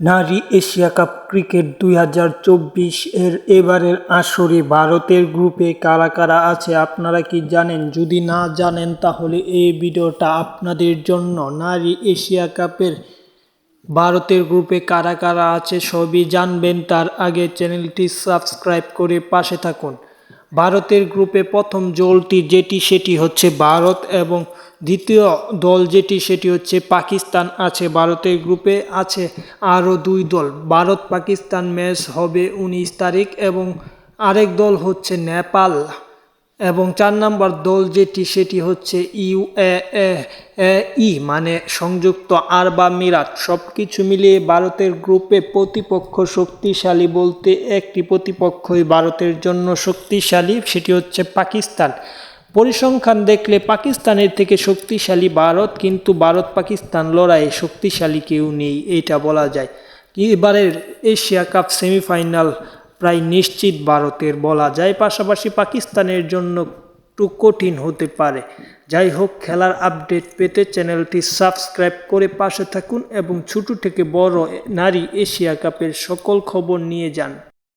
নারী Asia cup cricket দুই হাজার চব্বিশ এর এবারের আসরে ভারতের গ্রুপে কারা কারা আছে আপনারা কি জানেন? যদি না জানেন, তাহলে এই ভিডিওটা আপনাদের জন্য। নারী এশিয়া কাপের ভারতের গ্রুপে কারা কারা আছে সবই জানবেন। তার আগে চ্যানেলটি সাবস্ক্রাইব করে পাশে থাকুন। ভারতের গ্রুপে প্রথম জলটি যেটি, সেটি হচ্ছে ভারত এবং দ্বিতীয় দল যেটি, সেটি হচ্ছে পাকিস্তান আছে। ভারতের গ্রুপে আছে আরও দুই দল। ভারত পাকিস্তান ম্যাচ হবে উনিশ তারিখ এবং আরেক দল হচ্ছে নেপাল। এবং চার নম্বর দল যেটি, সেটি হচ্ছে ইউ এ, ই মানে সংযুক্ত আরব আমিরাত। সব কিছু মিলিয়ে ভারতের গ্রুপে প্রতিপক্ষ শক্তিশালী বলতে একটি প্রতিপক্ষই ভারতের জন্য শক্তিশালী, সেটি হচ্ছে পাকিস্তান। পরিসংখ্যান দেখলে পাকিস্তানের থেকে শক্তিশালী ভারত, কিন্তু ভারত পাকিস্তান লড়াইয়ে শক্তিশালী কেউ নেই, এটা বলা যায়। এবারের এশিয়া কাপ সেমিফাইনাল প্রায় নিশ্চিত ভারতের বলা যায়, পাশাপাশি পাকিস্তানের জন্য একটু কঠিন হতে পারে। যাই হোক, খেলার আপডেট পেতে চ্যানেলটি সাবস্ক্রাইব করে পাশে থাকুন এবং ছোট থেকে বড় নারী এশিয়া কাপের সকল খবর নিয়ে যান।